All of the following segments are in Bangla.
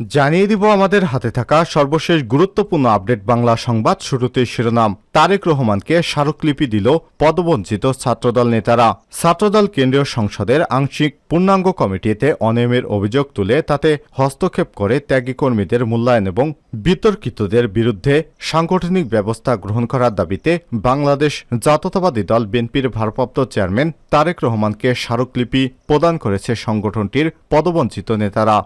জানিয়ে দিব আমাদের হাতে থাকা সর্বশেষ গুরুত্বপূর্ণ আপডেট বাংলা সংবাদ শুরুতে শিরোনাম। তারেক রহমানকে স্মারকলিপি দিল পদবঞ্চিত ছাত্রদল নেতারা। ছাত্রদল কেন্দ্রীয় সংসদের আংশিক পূর্ণাঙ্গ কমিটিতে অনিয়মের অভিযোগ তুলে তাতে হস্তক্ষেপ করে ত্যাগী কর্মীদের মূল্যায়ন এবং বিতর্কিতদের বিরুদ্ধে সাংগঠনিক ব্যবস্থা গ্রহণ করার দাবিতে বাংলাদেশ জাতীয়তাবাদী দল বিএনপির ভারপ্রাপ্ত চেয়ারম্যান তারেক রহমানকে স্মারকলিপি প্রদান করেছে সংগঠনটির পদবঞ্চিত নেতারা।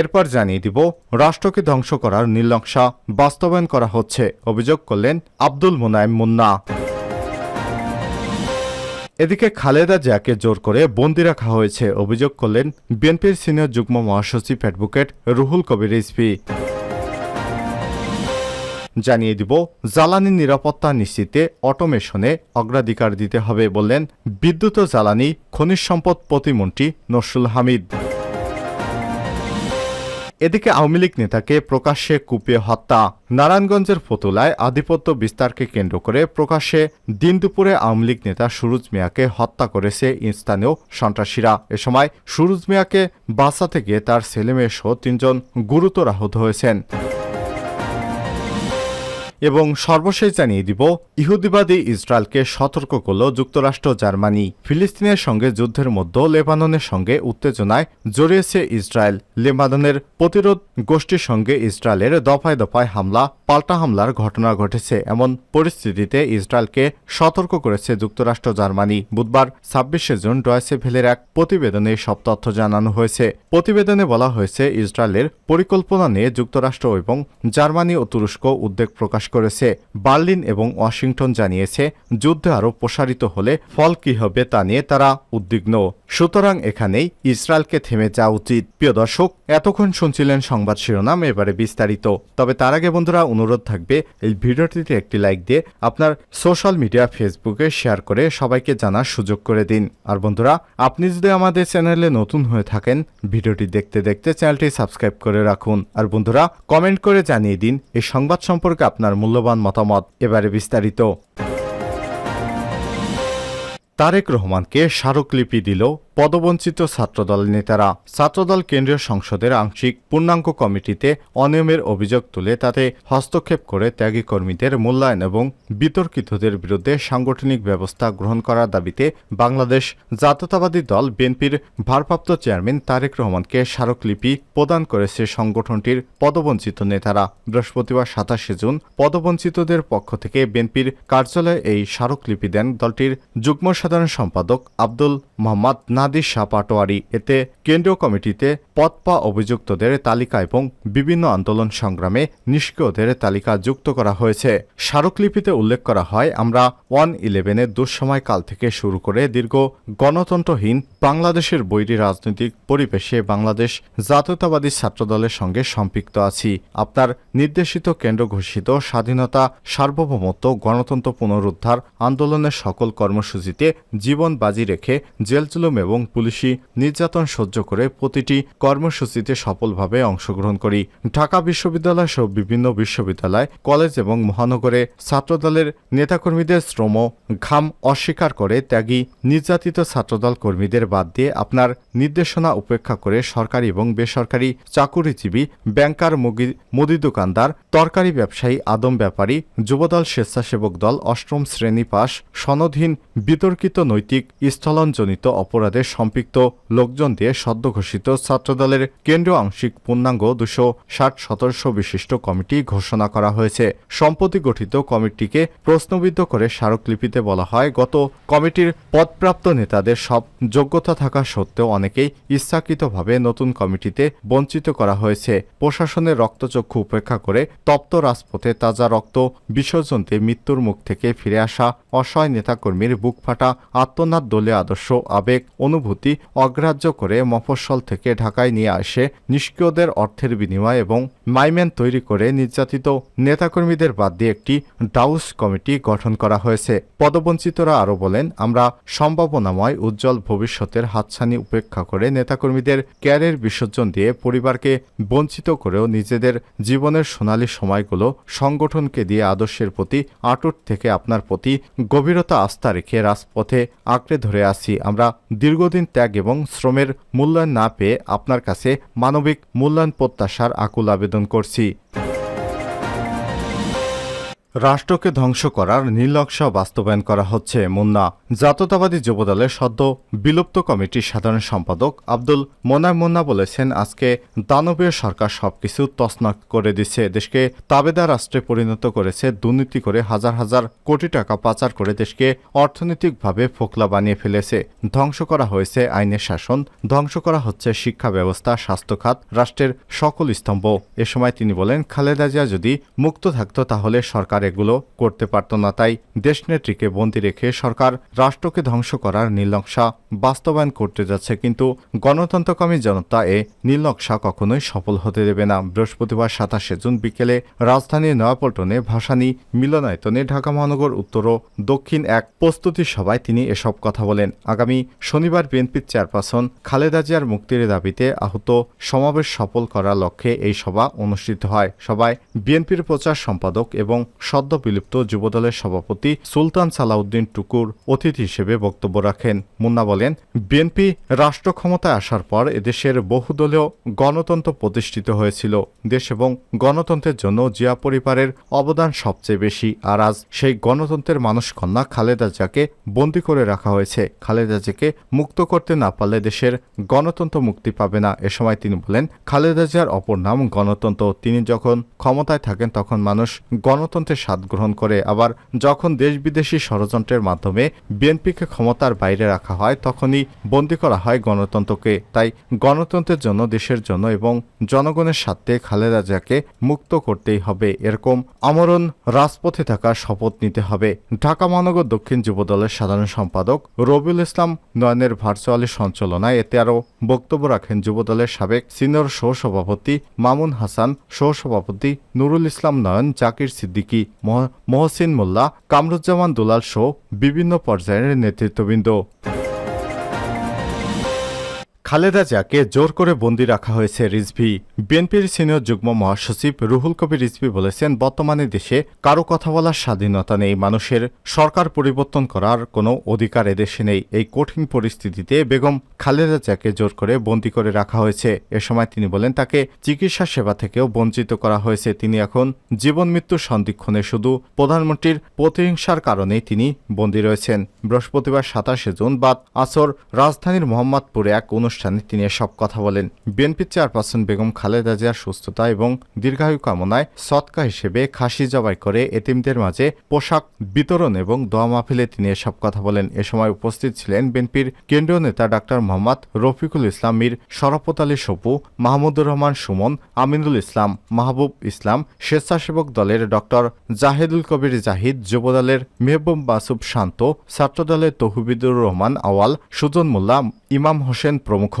এরপর জানিয়ে দিব, রাষ্ট্রকে ধ্বংস করার নীলনকশা বাস্তবায়ন করা হচ্ছে, অভিযোগ করলেন আব্দুল মোনায়েম মুন্না। এদিকে খালেদা জিয়াকে জোর করে বন্দি রাখা হয়েছে, অভিযোগ করলেন বিএনপির সিনিয়র যুগ্ম মহাসচিব অ্যাডভোকেট রুহুল কবির রিজভী। জানিয়ে দিব, জ্বালানি নিরাপত্তা নিশ্চিতে অটোমেশনে অগ্রাধিকার দিতে হবে বললেন বিদ্যুৎ ও জ্বালানি খনিজ সম্পদ প্রতিমন্ত্রী নসরুল হামিদ। এদিকে আওয়ামী লীগ নেতাকে প্রকাশ্যে কুপিয়ে হত্যা। নারায়ণগঞ্জের ফতুলায় আধিপত্য বিস্তারকে কেন্দ্র করে প্রকাশ্যে দিন দুপুরে আওয়ামী লীগ নেতা সুরুজ মিয়াকে হত্যা করেছে স্থানীয় সন্ত্রাসীরা। এ সময় সুরুজ মিয়াকে বাঁচাতে গিয়ে তার ছেলেমেয়ে সহ তিনজন গুরুতর আহত হয়েছেন। এবং সর্বশেষ জানিয়ে দিব, ইহুদিবাদী ইসরায়েলকে সতর্ক করল যুক্তরাষ্ট্র, জার্মানি। ফিলিস্তিনের সঙ্গে যুদ্ধের মধ্যে লেবাননের সঙ্গে উত্তেজনায় জড়িয়েছে ইসরায়েল। লেবাননের প্রতিরোধ গোষ্ঠীর সঙ্গে ইসরায়েলের দফায় দফায় হামলা, পাল্টা হামলার ঘটনা ঘটেছে। এমন পরিস্থিতিতে ইসরায়েলকে সতর্ক করেছে যুক্তরাষ্ট্র, জার্মানি। বুধবার ছাব্বিশে জুন ডয়েসে ভেলের এক প্রতিবেদনে সব তথ্য জানানো হয়েছে। প্রতিবেদনে বলা হয়েছে, ইসরায়েলের পরিকল্পনা নিয়ে যুক্তরাষ্ট্র এবং জার্মানি ও তুরস্ক উদ্বেগ প্রকাশ করেছে। বার্লিন এবং ওয়াশিংটন জানিয়েছে, যুদ্ধ আরও প্রসারিত হলে ফল কী হবে তা নিয়ে তারা উদ্বিগ্ন। সুতরাং এখানেই ইসরায়েলকে থেমে যাওয়া উচিত। প্রিয় দর্শক, এতক্ষণ শুনছিলেন সংবাদ শিরোনাম, এবারে বিস্তারিত। তবে তার আগে বন্ধুরা, অনুরোধ থাকবে, এই ভিডিওটিতে একটি লাইক দিয়ে আপনার সোশ্যাল মিডিয়া ফেসবুকে শেয়ার করে সবাইকে জানার সুযোগ করে দিন। আর বন্ধুরা, আপনি যদি আমাদের চ্যানেলে নতুন হয়ে থাকেন, ভিডিওটি দেখতে দেখতে চ্যানেলটি সাবস্ক্রাইব করে রাখুন। আর বন্ধুরা, কমেন্ট করে জানিয়ে দিন, এই সংবাদ সম্পর্কে আপনার মূল্যবান মতামত এবারে বিস্তারিত। তারেক রহমানকে স্মারকলিপি দিল পদবঞ্চিত ছাত্রদল নেতারা ছাত্রদল কেন্দ্রীয় সংসদের আংশিক পূর্ণাঙ্গ কমিটিতে অনিয়মের অভিযোগ তুলে তাতে হস্তক্ষেপ করে ত্যাগী কর্মীদের মূল্যায়ন এবং বিতর্কিতদের বিরুদ্ধে সাংগঠনিক ব্যবস্থা গ্রহণ করার দাবিতে বাংলাদেশ জাতীয়তাবাদী দল বিএনপির ভারপ্রাপ্ত চেয়ারম্যান তারেক রহমানকে স্মারকলিপি প্রদান করেছে সংগঠনটির পদবঞ্চিত নেতারা। বৃহস্পতিবার সাতাশে জুন পদবঞ্চিতদের পক্ষ থেকে বিএনপির কার্যালয়ে এই স্মারকলিপি দেন দলটির যুগ্ম সাধারণ সম্পাদক আব্দুল মোহাম্মদ নাদির শাহ পাটোয়ারি। এতে কেন্দ্রীয় কমিটিতে পদপা অভিযুক্তদের তালিকা এবং বিভিন্ন আন্দোলন সংগ্রামে নিষ্ক্রিয়দের তালিকা যুক্ত করা হয়েছে। স্মারকলিপিতে উল্লেখ করা হয়, আমরা ওয়ান ইলেভেনের দুঃসময় কাল থেকে শুরু করে দীর্ঘ গণতন্ত্রহীন বাংলাদেশের বৈরী রাজনৈতিক পরিবেশে বাংলাদেশ জাতীয়তাবাদী ছাত্রদলের সঙ্গে সম্পৃক্ত আছি। আপনার নির্দেশিত কেন্দ্র ঘোষিত স্বাধীনতা সার্বভৌমত্ব গণতন্ত্র পুনরুদ্ধার আন্দোলনের সকল কর্মসূচিতে জীবন বাজি রেখে জেলজুলুম এবং পুলিশি নির্যাতন সহ্য করে প্রতিটি কর্মসূচিতে সফলভাবে অংশগ্রহণ করি। ঢাকা বিশ্ববিদ্যালয় সহ বিভিন্ন বিশ্ববিদ্যালয়, কলেজ এবং মহানগরে ছাত্রদলের নেতাকর্মীদের শ্রম ঘাম অস্বীকার করে ত্যাগী নির্যাতিত ছাত্রদল কর্মীদের বাদ দিয়ে আপনার নির্দেশনা উপেক্ষা করে সরকারি এবং বেসরকারি চাকুরিজীবী, ব্যাংকার মুদি দোকানদার, তরকারি ব্যবসায়ী, আদম ব্যাপারী, যুবদল স্বেচ্ছাসেবক দল, অষ্টম শ্রেণি পাস সনদহীন বিতর্কিত নৈতিক স্থলনজনিত অপরাধে সম্পৃক্ত লোকজন দিয়ে সদ্য ঘোষিত ছাত্রদলের কেন্দ্রীয় আংশিক পূর্ণাঙ্গ দুশো ষাট সদস্য বিশিষ্ট কমিটি ঘোষণা করা হয়েছে। সম্প্রতি গঠিত কমিটিকে প্রশ্নবিদ্ধ করে স্মারকলিপিতে বলা হয়, গত কমিটির পদপ্রাপ্ত নেতাদের সব যোগ্যতা থাকা সত্ত্বেও অনেকেই ইচ্ছাকৃতভাবে নতুন কমিটিতে বঞ্চিত করা হয়েছে। প্রশাসনের রক্তচক্ষু উপেক্ষা করে তপ্ত রাজপথে তাজা রক্ত বিসর্জনতে মৃত্যুর মুখ থেকে ফিরে আসা অসহায় নেতাকর্মীর বুক ফাটা আত্মনাদ দলীয় আদর্শ আবেগ, অনুভূতি অগ্রাহ্য করে মফস্বল থেকে ঢাকায় নিয়ে আসে নিষ্ক্রিয়দের অর্থের বিনিময় এবং মাইম্যান তৈরি করে নির্যাতিত নেতাকর্মীদের বাদ দিয়ে একটি ডাউস কমিটি গঠন করা হয়েছে। পদবঞ্চিতরা আরও বলেন, আমরা সম্ভাবনাময় উজ্জ্বল ভবিষ্যতের হাতছানি উপেক্ষা করে নেতাকর্মীদের ক্যারিয়ার বিসর্জন দিয়ে পরিবারকে বঞ্চিত করেও নিজেদের জীবনের সোনালী সময়গুলো সংগঠনকে দিয়ে আদর্শের প্রতি আটুট থেকে আপনার প্রতি গভীরতা আস্থা রেখে রাজপথে আঁকড়ে ধরে আসি আমরা দীর্ঘদিন ত্যাগ এবং শ্রমের মূল্যায়ন না পেয়ে আপনার কাছে মানবিক মূল্যায়ন প্রত্যাশার আকুল আবেদন করছি। রাষ্ট্রকে ধ্বংস করার নীলনকশা বাস্তবায়ন করা হচ্ছে। মুন্না, জাতীয়তাবাদী যুবদলের সদ্য বিলুপ্ত কমিটির সাধারণ সম্পাদক আব্দুল মোনায় মুন্না বলেছেন, আজকে দানবীয় সরকার সবকিছু তছনছ করে দিচ্ছে। দেশকে তাবেদা রাষ্ট্রে পরিণত করেছে, দুর্নীতি করে হাজার হাজার কোটি টাকা পাচার করে দেশকে অর্থনৈতিকভাবে ফোকলা বানিয়ে ফেলেছে। ধ্বংস করা হয়েছে আইনের শাসন, ধ্বংস করা হচ্ছে শিক্ষা ব্যবস্থা, স্বাস্থ্য খাত, রাষ্ট্রের সকল স্তম্ভ। এ সময় তিনি বলেন, খালেদা জিয়া যদি মুক্ত থাকত তাহলে সরকার এগুলো করতে পারত না, তাই দেশনেত্রীকে বন্দী রেখে সরকার রাষ্ট্রকে ধ্বংস করার নীলনকশা বাস্তবায়ন করতে যাচ্ছে। কিন্তু গণতন্ত্রকামী জনতা এ নীলনকশা কখনোই সফল হতে দেবে না। বৃহস্পতিবার সাতাশে জুন বিকেলে রাজধানীর নয়াপল্টনে ভাসানী মিলনায়তনে ঢাকা মহানগর উত্তর ও দক্ষিণ এক প্রস্তুতি সভায় তিনি এসব কথা বলেন। আগামী শনিবার বিএনপির চেয়ারপারসন খালেদা জিয়ার মুক্তির দাবিতে আহত সমাবেশ সফল করার লক্ষ্যে এই সভা অনুষ্ঠিত হয়। সভায় বিএনপির প্রচার সম্পাদক এবং সদ্য বিলুপ্ত যুবদলের সভাপতি সুলতান সালাউদ্দিন টুকুর অতিথি হিসেবে বক্তব্য রাখেন। মুন্না বলেন, বিএনপি রাষ্ট্র ক্ষমতায় আসার পর এদেশের বহুদলীয় গণতন্ত্র প্রতিষ্ঠিত হয়েছিল। দেশ এবং গণতন্ত্রের জন্য জিয়া পরিবারের অবদান সবচেয়ে বেশি। আর আজ সেই গণতন্ত্রের মানুষ কন্যা খালেদা জিয়াকে বন্দি করে রাখা হয়েছে। খালেদা জিয়াকে মুক্ত করতে না পারলে দেশের গণতন্ত্র মুক্তি পাবে না। এ সময় তিনি বলেন, খালেদা জিয়ার অপর নাম গণতন্ত্র। তিনি যখন ক্ষমতায় থাকেন, তখন মানুষ গণতন্ত্রের স্বাদ গ্রহণ করে। আবার যখন দেশ বিদেশি ষড়যন্ত্রের মাধ্যমে বিএনপিকে ক্ষমতার বাইরে রাখা হয়, তখনই বন্দী করা হয় গণতন্ত্রকে। তাই গণতন্ত্রের জন্য, দেশের জন্য এবং জনগণের স্বার্থে খালেদা জিয়াকে মুক্ত করতেই হবে। এরকম আমরণ রাজপথে থাকার শপথ নিতে হবে। ঢাকা মহানগর দক্ষিণ যুবদলের সাধারণ সম্পাদক রবিউল ইসলাম নয়নের ভার্চুয়ালি সঞ্চালনায় এতে আরও বক্তব্য রাখেন যুবদলের সাবেক সিনিয়র সহসভাপতি মামুন হাসান, সহসভাপতি নুরুল ইসলাম নয়ন, জাকির সিদ্দিকী মহসিন মোল্লা কামরুজ্জামান দুলাল সহ বিভিন্ন পর্যায়ের নেতৃত্ববৃন্দ। খালেদা জিয়াকে জোর করে বন্দী রাখা হয়েছে রিজভি। বিএনপির সিনিয়র যুগ্ম মহাসচিব রুহুল কবির রিজভি বলেছেন, বর্তমানে দেশে কারও কথা বলার স্বাধীনতা নেই। মানুষের সরকার পরিবর্তন করার কোনো অধিকার এদেশে নেই। এই কঠিন পরিস্থিতিতে বেগম খালেদা জিয়াকে জোর করে বন্দী করে রাখা হয়েছে। এ সময় তিনি বলেন, তাকে চিকিৎসা সেবা থেকেও বঞ্চিত করা হয়েছে। তিনি এখন জীবন মৃত্যুর সন্দিক্ষণে শুধু প্রধানমন্ত্রীর প্রতিহিংসার কারণেই তিনি বন্দী রয়েছেন। বৃহস্পতিবার সাতাশে জুন বাদ আসর রাজধানীর মোহাম্মদপুরে এক অনুষ্ঠানে তিনি এসব কথা বলেন। বিএনপি চেয়ারপারসন বেগম খালেদা জিয়ার সুস্থতা এবং দীর্ঘায়ু কামনায় সৎকা হিসেবে খাসি জবাই করে এতিমদের মাঝে পোশাক বিতরণ এবং দোয়া মাহফিলে তিনি এসব কথা বলেন। এ সময় উপস্থিত ছিলেন বিএনপির কেন্দ্রীয় নেতা ডাক্তার মোহাম্মদ রফিকুল ইসলাম মীর শরাফত আলী সপু, মাহমুদুর রহমান সুমন, আমিনুল ইসলাম, মাহবুব ইসলাম, স্বেচ্ছাসেবক দলের ডক্টর জাহেদুল কবির জাহিদ, যুবদলের মেহবুব মাসুব শান্ত, ছাত্রদলের তহুবিদুর রহমান আওয়াল, সুজন মোল্লা, ইমাম হোসেন প্রমুখ।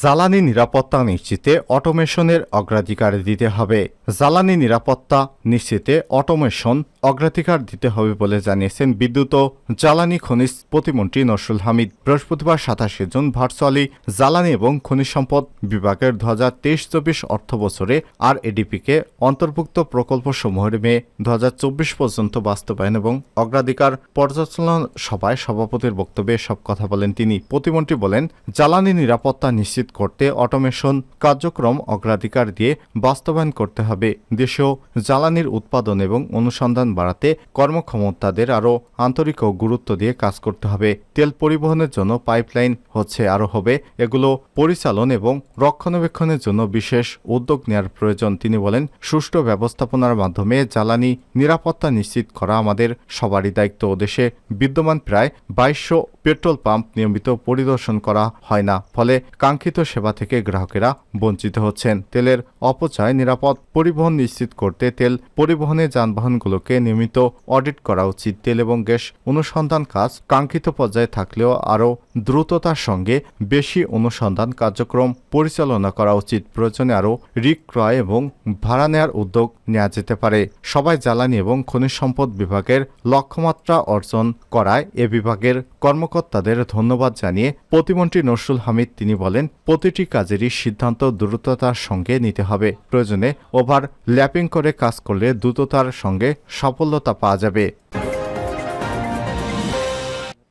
জ্বালানি নিরাপত্তা নিশ্চিতে অটোমেশনের অগ্রাধিকার দিতে হবে। জ্বালানি নিরাপত্তা নিশ্চিতে অটোমেশন অগ্রাধিকার দিতে হবে বলে জানিয়েছেন বিদ্যুৎ ও জ্বালানি খনিজ প্রতিমন্ত্রী নসরুল হামিদ। বৃহস্পতিবার সাতাশে জুন ভার্চুয়ালি জ্বালানি এবং খনিজ সম্পদ বিভাগের দু হাজার তেইশ চব্বিশ অর্থ বছরে আর এডিপিকে অন্তর্ভুক্ত প্রকল্পসমূহের মে দু হাজার চব্বিশ পর্যন্ত বাস্তবায়ন এবং অগ্রাধিকার পর্যালোচনা সভায় সভাপতির বক্তব্যে সব কথা বলেন তিনি। প্রতিমন্ত্রী বলেন, জ্বালানি নিরাপত্তা নিশ্চিত করতে অটোমেশন কার্যক্রম অগ্রাধিকার দিয়ে বাস্তবায়ন করতে হবে। দেশেও জ্বালানির উৎপাদন এবং অনুসন্ধান বাড়াতে কর্মক্ষমতাদের আরও আন্তরিক ও গুরুত্ব দিয়ে কাজ করতে হবে। তেল পরিবহনের জন্য পাইপলাইন হচ্ছে আরও হবে। এগুলো পরিচালন এবং রক্ষণাবেক্ষণের জন্য বিশেষ উদ্যোগ নেওয়ার প্রয়োজন, তিনি বলেন। সুষ্ঠু ব্যবস্থাপনার মাধ্যমে জ্বালানি নিরাপত্তা নিশ্চিত করা আমাদের সবারই দায়িত্ব। দেশে বিদ্যমান প্রায় বাইশশো পেট্রোল পাম্প নিয়মিত পরিদর্শন করা হয় না, ফলে কাঙ্ক্ষিত সেবা থেকে গ্রাহকেরা বঞ্চিত হচ্ছেন। তেলের অপচয় নিরাপদ পরিবহন নিশ্চিত করতে তেল পরিবহনে যানবাহনগুলোকে নিয়মিত অডিট করা উচিত। তেল এবং গ্যাস অনুসন্ধান কাজ কাঙ্ক্ষিত পর্যায়ে থাকলেও আরও দ্রুততার সঙ্গে বেশি অনুসন্ধান কার্যক্রম পরিচালনা করা উচিত। প্রয়োজনে আরও রিক ক্রয় এবং ভাড়া নেয়ার উদ্যোগ নেওয়া যেতে পারে। সবাই জ্বালানি এবং খনিজ সম্পদ বিভাগের লক্ষ্যমাত্রা অর্জন করায় এ বিভাগের কর্মকর্তাদের ধন্যবাদ জানিয়ে প্রতিমন্ত্রী নসরুল হামিদ তিনি বলেন, প্রতিটি কাজেরই সিদ্ধান্ত দ্রুততার সঙ্গে নিতে হবে। প্রয়োজনে ওভার ল্যাপিং করে কাজ করলে দ্রুততার সঙ্গে সফলতা পাওয়া যাবে।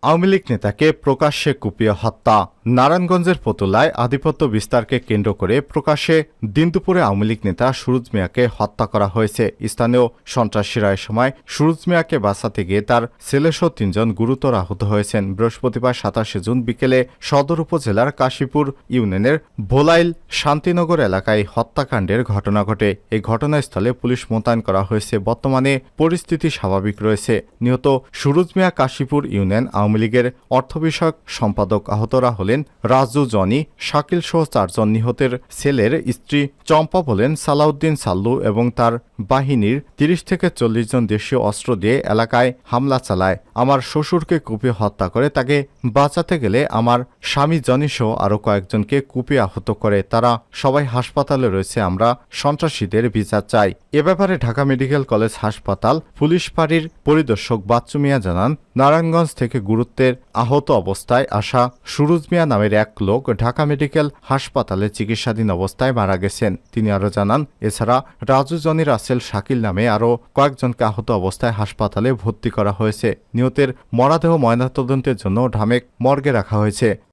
আওয়ামী লীগ নেতাকে প্রকাশ্যে কুপিয়ে হত্যা। নারায়ণগঞ্জের পতুলায় আধিপত্য বিস্তারকে কেন্দ্র করে প্রকাশ্যে দিন দুপুরে আওয়ামী লীগ নেতা সুরুজ মিয়াকে হত্যা করা হয়েছে। স্থানীয় সন্ত্রাসীরা এ সময় সুরুজ মিয়াকে বাঁচাতে গিয়ে তার ছেলেসহ তিনজন গুরুতর আহত হয়েছেন। বৃহস্পতিবার সাতাশে জুন বিকেলে সদর উপজেলার কাশীপুর ইউনিয়নের ভোলাইল শান্তিনগর এলাকায় হত্যাকাণ্ডের ঘটনা ঘটে। এই ঘটনাস্থলে পুলিশ মোতায়েন করা হয়েছে। বর্তমানে পরিস্থিতি স্বাভাবিক রয়েছে। নিহত সুরুজ মিয়া কাশীপুর ইউনিয়ন আওয়ামী লীগের অর্থ বিষয়ক সম্পাদক আহতরা হলেন রাজু জনি, শাকিল সহ চারজন নিহতের ছেলের স্ত্রী চম্পা বলেন সালাউদ্দিন সাল্লু এবং তার বাহিনীর তিরিশ থেকে চল্লিশ জন দেশীয় অস্ত্র দিয়ে এলাকায় হামলা চালায়। আমার শ্বশুরকে কুপিয়ে হত্যা করে, তাকে বাঁচাতে গেলে আমার স্বামী জনি সহ আরও কয়েকজনকে কুপিয়ে আহত করে। তারা সবাই হাসপাতালে রয়েছে, আমরা সন্ত্রাসীদের বিচার চাই। এ ব্যাপারে ঢাকা মেডিকেল কলেজ হাসপাতাল পুলিশ ফাঁড়ির পরিদর্শক বাচ্চু মিয়া জানান নারায়ণগঞ্জ থেকে গুরুত্বের আহত অবস্থায় আসা সুরুজ মিয়া নামের এক লোক ঢাকা মেডিকেল হাসপাতালে চিকিৎসাধীন অবস্থায় মারা গেছেন। তিনি আরও জানান, এছাড়া রাজু জনি রাসেল শাকিল নামে আরও কয়েকজনকে আহত অবস্থায় হাসপাতালে ভর্তি করা হয়েছে। নিহতের মরাদেহ ময়নাতদন্তের জন্য ঢামেক মর্গে রাখা হয়েছে।